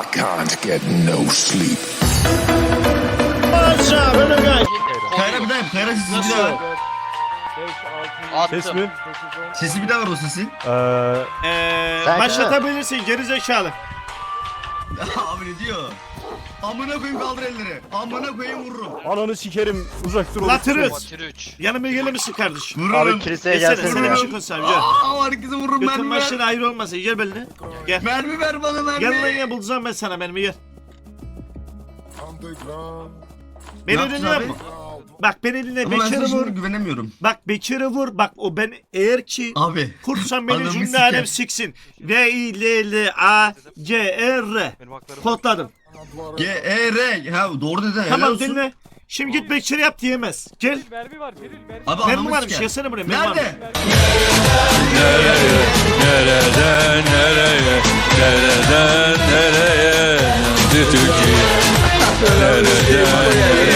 I can't get no sleep. Aşağı böyle gel. Kayra bir daha yap. Kayra sesi bir Nasıl? daha ver. Attım. Ses mi? Sesi bir daha ver o sesi. Eee Ee, Sen- başlatabilirsin geri zekalı. Abi ne diyor? Amına koyayım kaldır elleri. Amına koyayım vururum. ananı sikerim uzak dur. Latırız. Matir 3. Yanıma gelir misin kardeşim? Vururum. Abi kiliseye Gelsene gelsene ya. bir şey konuşacağım gel. Aa herkese vururum Götün mermi başına ver. ayrı olmasın gel benimle. Gel. Mermi ver bana mermi. Gel lan gel bulacağım ben sana mermi gel. Beni yaptın abi? mi? Bak beni dinle Ama ben Bekir'i vur. şimdi güvenemiyorum. Bak Bekir'i vur. Bak o ben eğer ki Abi. kursan beni cümle siker. alem siksin. V I L L A C E R. Kodladım. G E R. Ha doğru dedin. helal Tamam olsun. dinle. Şimdi git Bekir'i yap diyemez. Gel. Mermi var Beril mermi. Abi Mermi anamı varmış. siker. Yesene buraya. Mermi varmış. Nerede? Nereden nereye, nereden nereye döndü Türkiye? Nereden nereye?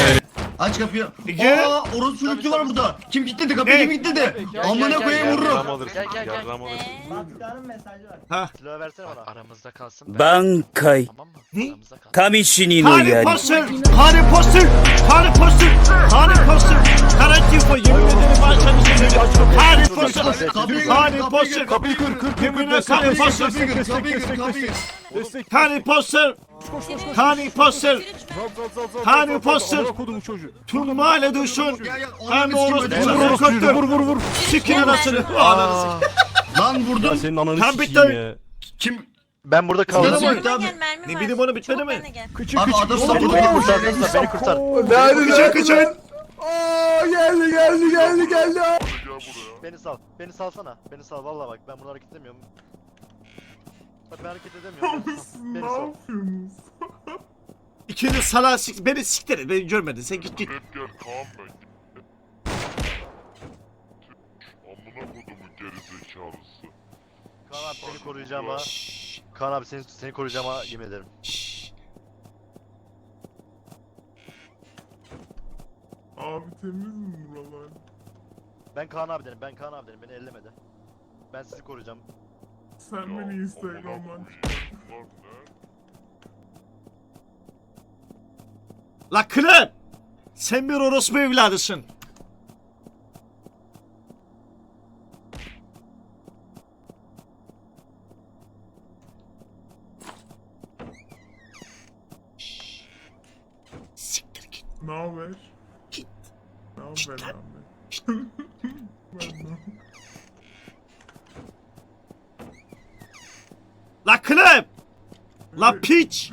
Aç kapıyı. İki. Aa orası sürüklü var burada. Kim kilitledi kapıyı Ne? kim kilitledi? Gel, Amına gel, koyayım gel, vururum. Yardım alırsın. Gel, gel, gel. Yardım alırsın. Batıkan'ın mesajı var. Silahı versene bana. Aramızda kalsın. be. Банкой. Tamam mı? Ne? Aramızda kalsın. Каменщинино Kare yani. fasıl, kare fasıl, kare fasıl, kare fasıl. Karantinfa yemin ederim ben sana söylüyorum. Kare fasıl, kare fasıl. Kapıyı kır kır kır. Yemin ederim kare fasıl. Kapıyı kır, kapıyı kır, kapıyı kır. Kare fasıl, kare fasıl, ya, Hem ananı de sikim orospu. Vur çocuğu çocuğu, kötü! vur vur vur. Sikin anasını! Lan vurdum. senin ananı Tam sikeyim bitti. ya. Kim? Ben burada kaldım. Yanıma gel mermi Ne bileyim onu bitmedi mi? Abi kıçı adam kıçı. sapı Beni kurtar. Kıçın kıçın! Aa geldi geldi geldi geldi. Beni sal. Beni salsana. Beni sal vallahi bak ben bunu hareket edemiyorum. Bak ben hareket edemiyorum. Beni sal. İkini salağa sik... Beni siktir et. Beni görmedin. Sen git git. Kaan ben. Amına kodumun gerizekalısı. Kaan abi seni koruyacağıma. Kaan abi seni, seni koruyacağıma yemin ederim. Şşş. Abi temiz mi buralar? Ben Kaan abi derim. Ben Kaan abi derim. Beni ellemedi. Ben sizi koruyacağım. Sen beni Instagram'dan La Klep! Sen bir orospu evladısın. Siktir git. Ne haber? Git. Ne haber abi? Ben La Klep! La piç!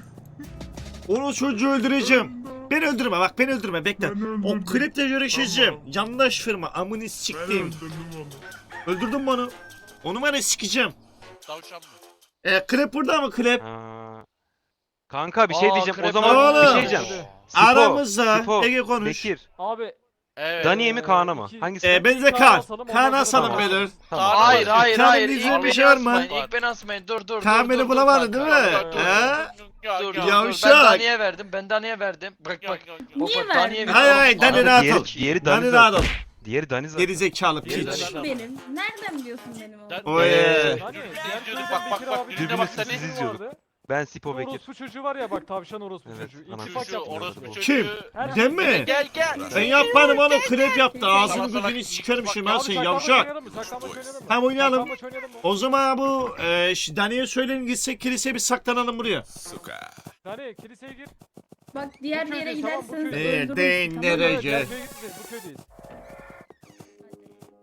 Onu çocuğu öldüreceğim. Beni öldürme bak beni öldürme bekle. Ben. O kliple görüşeceğim. Tamam. Yandaş firma amını onu. Öldürdün mü onu? Onu bana sikeceğim. Tavşan mı? E klep burada mı klep? Kanka bir şey Aa, diyeceğim. O krep zaman var. bir şey diyeceğim. Sipo, Aramızda Sipo, Ege konuş. Bekir. Abi. Evet. Daniye mi Kaan'a mı? iki- Hangisi? E, ben de Kaan Kaan. asalım, Kaan asalım beyler. Tamam. Hayır hayır Kaan'ın hayır. izin İlk bir şey beni var mı? asmayın. İlk beni asmayın. Dur dur. Kaan dur, beni dur, bulamadı değil mi? Dur, He? Dur dur dur. Yavşak. Ben Dani'ye verdim. Ben Dani'ye verdim. Bak bak. Bak, Niye bak, Dani'ye verdin? Hayır hayır Dani Abi rahat diğeri, ol. diğeri Dani Dani rahat ol. zaten. Diğeri Dani zaten. Geri zekalı piç. Benim. Nereden biliyorsun benim o? Oy. Hani Bak, diğer bak, bak, bak, abi seni çocuğu izliyorduk. Ben Sipo Bekir. Orospu çocuğu var ya bak tavşan orospu Evet, çocuğu. ana- İki ufak Şu yaptı. orospu çocuğu. Kim? Her Değil mi? Gel gel. Ben yapmadım onu klep yaptı. Ağzını gözünü sikerim ben Abi seni saklambaç yavşak. oynayalım mı? Saklambaç oynayalım mı? Tamam, oynayalım. Saklambaç oynayalım mı? O zaman bu e, Dani'ye söyleyin gitsek kiliseye bir saklanalım buraya. Dani kiliseye gir. Bak diğer bir yere köydeyiz, tamam, bu giderseniz köydeyiz. öldürürüm. Nereden Tamam nereye? Evet, Gel. Bu köydeyiz.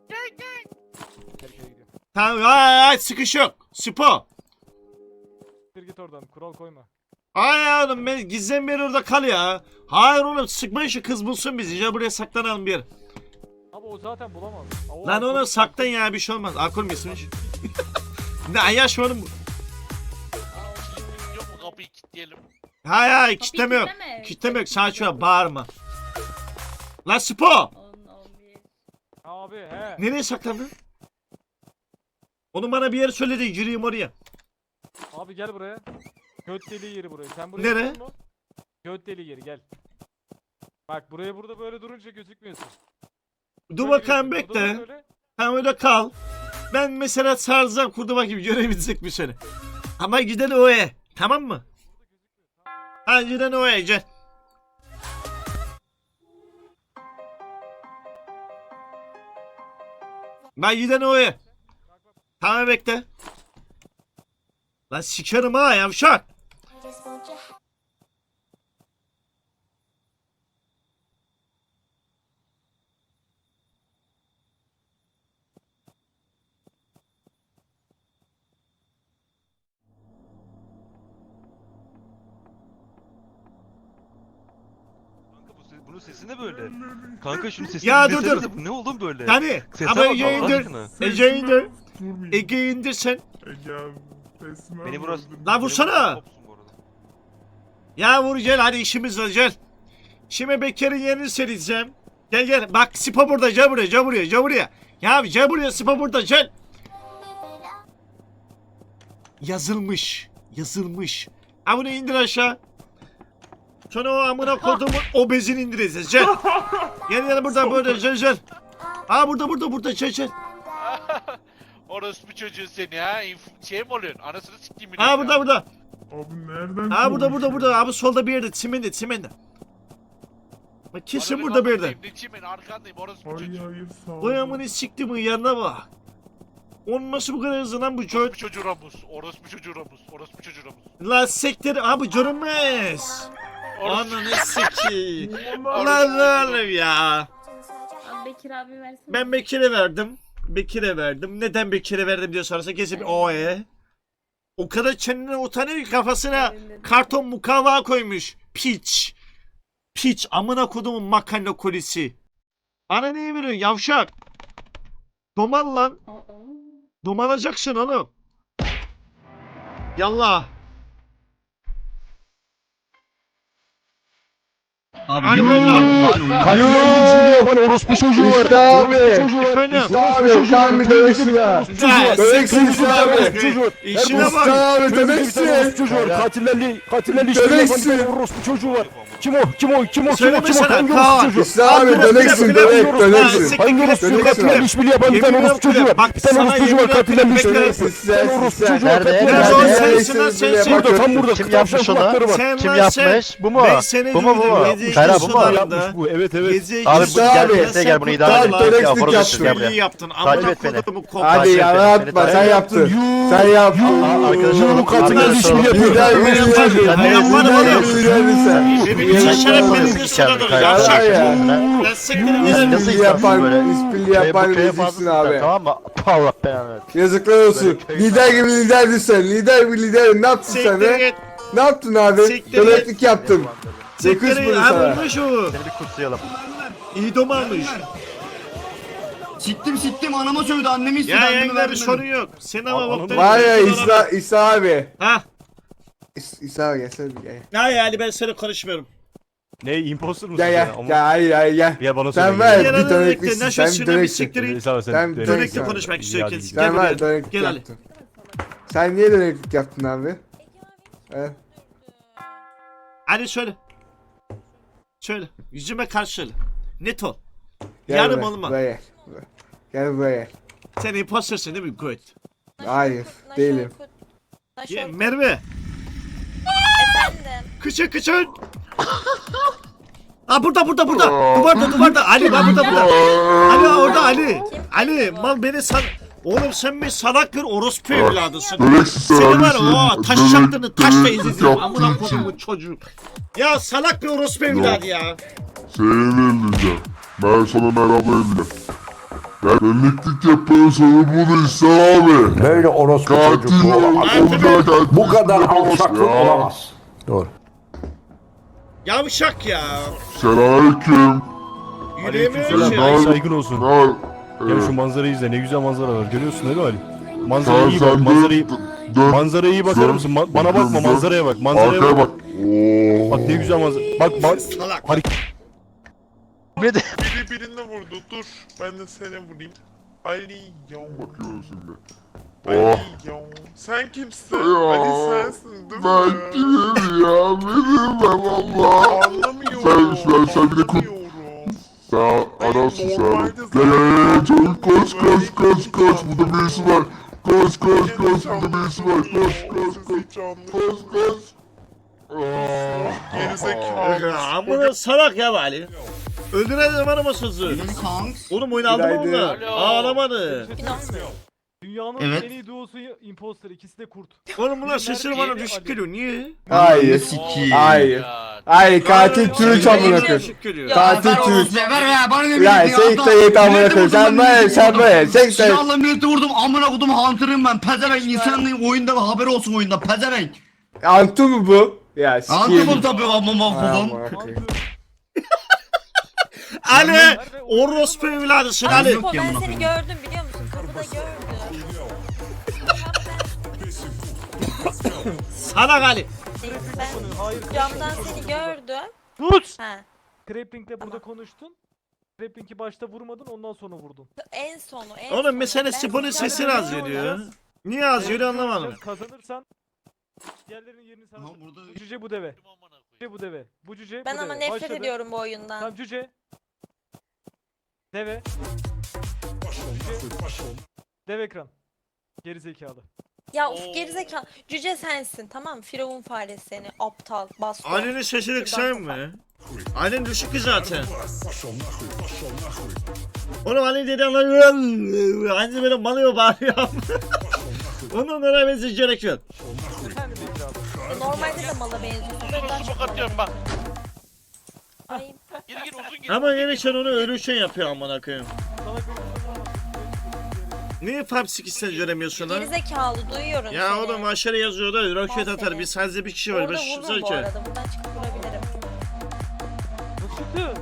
Diğer köye gidiyor. Tamam ay ay sıkış yok. Spo. Bir git oradan kural koyma. Ay oğlum ben gizlen bir orada kal ya. Hayır oğlum sıkma şu kız bulsun bizi. Ya buraya saklanalım bir yer. Abi o zaten bulamaz. O Lan onu saklan ya bir şey olmaz. Alkol mü içmiş? ne ayaş oğlum bu. Yok mu kapıyı kilitleyelim? Hay hay kitleme yok. kilitleme. Kitleme yok. Sana şöyle bağırma. Lan Spo. Abi he. Nereye saklandın? Onu bana bir yer söyle de yürüyeyim oraya. Abi gel buraya. Göt deliği yeri buraya. Sen buraya Nere? Göt deliği yeri gel. Bak buraya burada böyle durunca gözükmüyorsun. Dur Böyle bakalım gözüküyor. Burada bekle. böyle. Ha öyle kal. Ben mesela sarzacağım kurdu bakayım görebilecek mi seni. Ama gidelim o e. Tamam mı? Ha Yine Noah'ya gel. Ben yine Noah'ya. Tamam bekle. Lan sikerim ha yavşak. Kanka bu ses, bunun sesi ne böyle? Kanka şunun sesini Ya dur, dinlesenize, dur. bu ne oğlum böyle? Yani Sese ama bak Allah Ece indir. aşkına. Ece indir. Vurmayayım. Ege indir sen. Ege abi. Resmen Beni burası... Lan beni vursana. burası kopsun bu arada. Ya vur gel hadi işimiz var gel. Şimdi Bekir'in yerini sereceğim. Gel gel bak Sipa burada gel buraya gel buraya gel buraya. Ya gel buraya Sipa burada gel. Yazılmış. Yazılmış. Ha bunu indir aşağı. Sonra o amına kodumun obezini indireceğiz gel. Gel gel burada burada gel gel. Ha burada burada burada gel gel. Orospu çocuğu seni ha. İnf- şey mi oluyorsun? Anasını sikeyim Ha burada burada. Abi nereden Ha burada burada burada. Abi solda bir yerde çimende çimende. Bak kesin burada bir yerde. Ne çimin arkandayım orospu Hayır çocuğu. hayır sağ ol. Vay amına siktimin yanına bak. Onun nasıl bu kadar hızlı lan bu çocuk? Orospu çocuğu Ramus. Orospu çocuğu Ramus. Orospu çocuğu Ramus. La sektir abi görünmez. Orospu Ananı sikeyim. Ulan Lan oğlum ya. Abi Bekir abi versene. Ben Bekir'e verdim. Bekir'e verdim. Neden Bekir'e verdim diye sorarsa kesin o e. O kadar kendine utanıyor ki kafasına karton mukavva koymuş. Piç. Piç amına kodumun makarna kolisi. Ana neyi veriyorsun yavşak? Domal lan. Domalacaksın oğlum. Yallah. Abi bakalım. Hayır bana orospu çocuğu var. İşte abi. Efendim. İşte abi. Sen bir döveksin ha. Ya, Döveksin işte abi. İşine Usta bak. abi döveksin. çocuğu var. Katillerle katillerle işbirliği Döveksin. yapan orospu çocuğu var. Kim o? Kim o? Kim o? Kim o? Kim o? Hangi orospu çocuğu? İşte abi döveksin. Dövek döveksin. Hangi orospu çocuğu? Döveksin. Katillerle işbirliği yapan bir tane orospu çocuğu var. Bir tane orospu çocuğu var. bekle. işbirliği yapan. Sen Bir tane orospu sen. çocuğu var. Nerede? işbirliği yapan. Burada tam burada. Kim yapmış. Sen Kim yapmış? Bu mu? Bu mu bu mu? Ferhat bu mu? Yapmış bu. Evet evet. Gece Abi bu İşte abi. gel gel bunu idare Sen et. horoz yaptın. gel buraya. Yaptın. Takip Amına et beni. kodumu kop. Hadi Takip ya yapma sen takip yaptın. Sen yaptın. Arkadaşlar Bu katillerle işbirliği yapıyor. Lider lider. Ben Lider oğlum. lider sen. Benim için şeref benim bir sıradadır. Yavşak. ya. Ben siktirin Nasıl insansın İspilli yapan, böyle? ispilli yapan fazlasın abi. sen, Tamam mı? Allah belanı. Yazıklar olsun. Lider gibi liderdin sen. Lider bir lider. Ne yaptın sen Siktir git. Ne yaptın abi? Siktir Döveklik yaptın. Dokuz bunu Ha sana. vurmuş o. Seni bir kutsayalım. İyi domalmış. Siktim siktim anama sövdü annemi istedi Ya annemi yengeleri verdim sorun yok. Sen ama Anladım. boktan Var ya İsa. İsa abi. Ha. İs- İsa abi gelsene bir gel. Ya yani ben seni konuşmuyorum. Ne imposter musun Gel ya? gel. Ama- Gel hayır hayır gel. Gel bana söyle. Sen ver Gel bir hadi dönekliksin. bekle, ne Sen şaşırın, bir bir döneksin. siktir git. İsa sen Sen döneksin. Dönekle konuşmak istiyor kendisi. gel. Gel Sen buraya. ver döneklik Gel Ali. yaptın. Sen niye döneklik yaptın abi? He? Hadi söyle. Söyle. Yüzüme karşı söyle. Net ol. Gel Yarım buraya, olma. Buraya gel. Buraya. Sen impostersin değil mi? Good. Hayır değilim. Ya, Merve. Kıçın kıçın. Aa burada burada burada. Duvarda duvarda. Ali bak burada burada. Ali orada Ali. Ali mal beni san... Oğlum sen bir salak bir orospu evladısın. Seni var o taş çaktığını taşla izleyeceğim. Amına kodumun çocuğu. Ya salak bir orospu evladı ya. Seni vermeyeceğim. Ben sana merhaba edeceğim. Ben benliklik yapıyorsan bunu İsa abi. Böyle orospu Katil olacak. Bu kadar alçaklık olamaz. Doğru. Yavşak ya. Selamünaleyküm. Aleykümselam. ki. Saygın olsun. Ne? Gel şu manzarayı izle. Ne güzel manzara var. Görüyorsun değil mi Ali? Manzaraya Sen iyi bak. sen Manzarayı, dön. Manzaraya iyi bakar Dön. mısın? Ma- bana bakma. Dön. Manzaraya bak. Manzaraya Arkaya bak. bak. Oo. Bak ne güzel manzara. Bak bak. Salak. Ne de? Biri birini vurdu. Dur. Ben de seni vurayım. Ali ya. Bakıyorum şimdi. Ali Oh. ya. Sen kimsin? Ya. Ali sensin değil mi? Ben kimim ya? Benim ben valla. Anlamıyorum. Sen- sen- sen bir de kut- Anlamıyorum. Sen adamsın sen. Gel gel gel çabuk koş koş koş koş. Burada birisi var. Koş koş koş. Burada birisi var. Koş koş koş. Koş koş. Aa. Gerizekalı. Amına salak ya Vali. Öldürelim hanım o sözü. Oğlum oyunu aldı mı? Alo. Ağlamadı. Dünyanın Evet. en iyi duosu imposter. ikisi de kurt. Oğlum bunlar Ali? düşük geliyor. Niye? Hayır. Hayır. Ya. Hayır katil Türüç amına koyayım. Katil Türüç. ver ver bana ne Ya sen de yet amına koyayım. Sen böyle sen böyle. Sen sen. Silahla milleti vurdum amına kodum hunter'ım ben pezevenk insanın oyunda haberi olsun oyunda pezevenk. Antu mu bu? Ya sikiyim. Hunter'ım tabii amına kodum. Ali! Orospu evladısın Ali. Ya ben seni gördüm biliyor musun? Kapıda gördüm. Salak Ali. Ben camdan seni gördüm. Sus! Ha. Crapling'le burada Tamam. konuştun. Crapling'i başta vurmadın ondan sonra vurdun. En sonu en Oğlum sonu. mesela Ben Sipo'nun seni sesi az geliyor. Niye az geliyor anlamadım. Kazanırsan diğerlerinin yerini sana Ama burada- Bu cüce bu deve. Cüce bu deve. Bu cüce Ben bu ama deve. nefret Başladı. ediyorum bu oyundan. Tamam cüce. Deve. Cüce. Dev ekran. Geri zekalı. Ya Oo. of gerizekalı. Cüce sensin tamam mı? Firavun faresi seni. Aptal. Basko. Ali'nin sesini kısayım mı? Ali'nin düşük ki zaten. Oğlum Ali dedi Allah Anca böyle malıyor bağırıyor. Gerekiyor. Efendim Bekir abi. Normalde de mala benziyorsun. Uzun uzun smoke atıyorum bak. Ay. Gir gir uzun gir. Ama gelirken onu ölürken yapıyor amına koyayım. Niye Fab sikişten göremiyorsun lan? Gerizekalı duyuyorum Ya seni. oğlum aşağıya yazıyor da roket Mal atar. seni. Biz sadece bir kişi var. Orada Beş vururum bu ki. arada. Buradan çıkıp vurabilirim. Nasıl çıktı?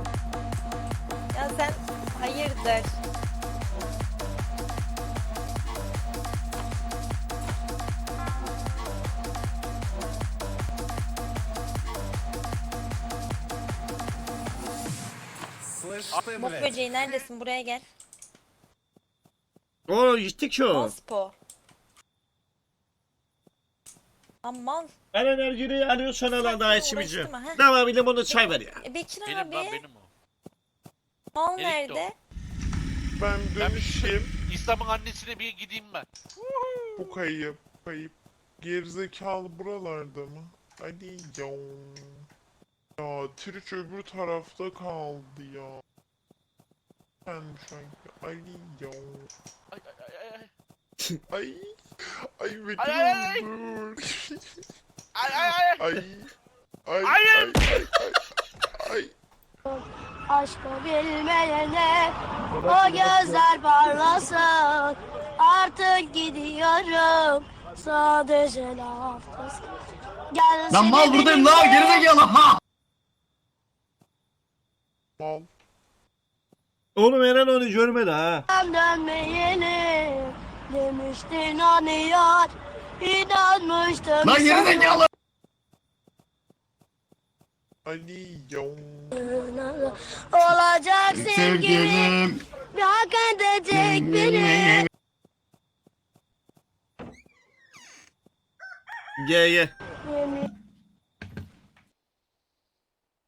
Ya sen hayırdır? Bok böceği neredesin? Buraya gel. O gitti ki o. Maspo. Aman. Ben enerjiyi alıyorsan al daha içmeyeceğim. uğraştırma, var bir limonlu çay ver ya. E, Bekir Benim abi. lan benim o. Mal gitti nerede? Ben dönüşeyim. İslam'ın annesine bir gideyim ben. Bu kayıp. Kayıp. Gerizekalı buralarda mı? Hadi ya. Ya Twitch öbür tarafta kaldı ya. Ben sanki. Ay ya. Ay ay ay ay. Ay. Ay Bekir Ay, ay, ay. Ay ay ay. Ay. Ay. Hayır. Ay. Ay. Ay. Aşkı bilmeyene o gözler parlasın Artık gidiyorum sadece laftası Gel Lan mal buradayım lan gerizekalı ha. Mal. Oğlum Eren onu görmedi ha. dönmeyeni Demiştin hani yar İnanmıştım Lan gerizekalı. Ali ya. Olacak sevgili Sevgilim. Hak edecek biri Ge ge.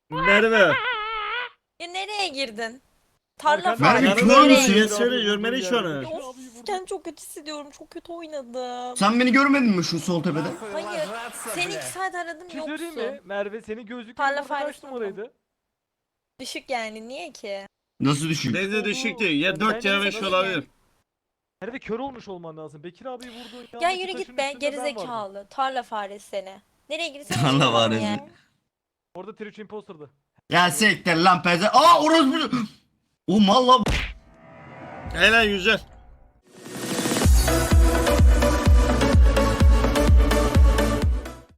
Merve. Ya nereye girdin? Tarla Merve, faresi. kör müsün? girdin? Söyle görmeni şu an. Of, kendimi çok kötü hissediyorum. Çok kötü oynadım. Sen beni görmedin mi şu sol tepede? Hayır. Seni iki saat aradım şey söyleyeyim mi? yoksun. Merve senin gözlüklerin Tarla orada kaç numaraydı? Düşük yani. Niye ki? Nasıl düşün? Bence düşük değil. Ya 4 ya neyse, 5 nasıl olabilir. Merve kör olmuş olman lazım. Bekir abi vurdu. Ya yürü git be gerizekalı. Tarla faresi seni. Nereye girsen Tarla faresi. ya. Orada Twitch imposter'dı. Ya siktir lan peze. Aa orospu. O mal lan. Helal güzel.